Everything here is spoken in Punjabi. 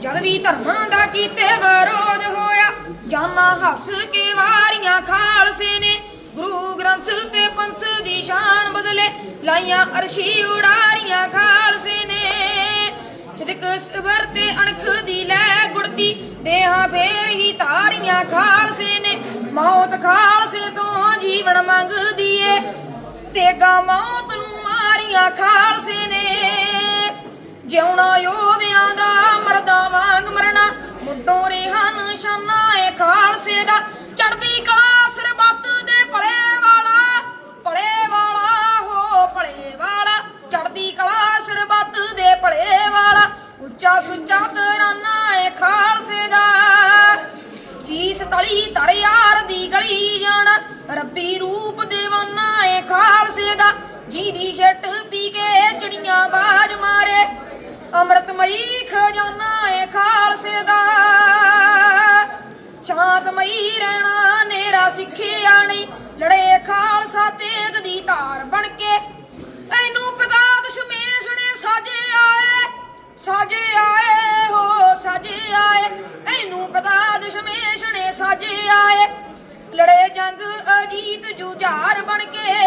ਜਦ ਵੀ ਧਰਮਾਂ ਦਾ ਕੀਤੇ ਵਿਰੋਧ ਹੋਇਆ, ਜਾਨਾਂ ਹੱਸ ਕੇ ਵਾਰੀਆਂ ਖਾਲਸੇ ਨੇ, ਗੁਰੂ ਗ੍ਰੰਥ ਤੇ ਪੰਥ ਦੀ ਸ਼ਾਨ ਬਦਲੇ ਲਾਈਆਂ ਅਰਸ਼ੀ ਉਡਾਰੀਆਂ ਖਾਲਸੇ ਨੇ। ਸਿਦਕ ਸਬਰ ਤੇ ਅਣਖ ਦੀ ਲੈ ਗੁੜਤੀ, ਦੇਹਾਂ ਫੇਰ ਹੀ ਤਾਰੀਆਂ ਖਾਲਸੇ ਨੇ। ਮੌਤ ਖਾਲਸੇ ਤੋਂ ਜੀਵਨ ਮੰਗਦੀ ਏ, ਤੇਗਾ ਮੌਤ ਨੂੰ ਮਾਰੀਆਂ ਖਾਲਸੇ ਨੇ। ਉੱਚਾ ਸੁੱਚਾ ਤਰਾਨਾ ਏ ਖਾਲਸੇ ਦਾ। ਸੀਸ ਤਲੀ ਧਰ ਯਾਰ ਦੀ ਗਲੀ ਜਾਣਾ, ਰੱਬੀ ਰੂਪ ਦੇਵਾਨਾ ਏ ਖਾਲਸੇ ਦਾ। ਜਿਹਦੀ ਛੱਟ ਪੀ ਕੇ ਚੜੀਆਂ ਬਾਜ ਮਾਰੇ, ਅੰਮ੍ਰਿਤਮਈ ਖਜ਼ਾਨਾ ਏ ਖਾਲਸੇ ਦਾ। ਸ਼ਾਂਤਮਈ ਰਹਿਣਾ ਨੇਰਾ ਸਿੱਖਿਆ ਨਹੀਂ, ਲੜੇ ਖਾਲਸਾ ਤੇਗ ਦੀ ਧਾਰ ਬਣ ਕੇ ਇਹਨੂੰ ਪਤਾ ਦਸ਼ਮੇਸ਼ ਨੇ ਸਾਜੇ ਆਏ। ਲੜੇ ਜੰਗ ਅਜੀਤ ਜੁਝਾਰ ਬਣ ਕੇ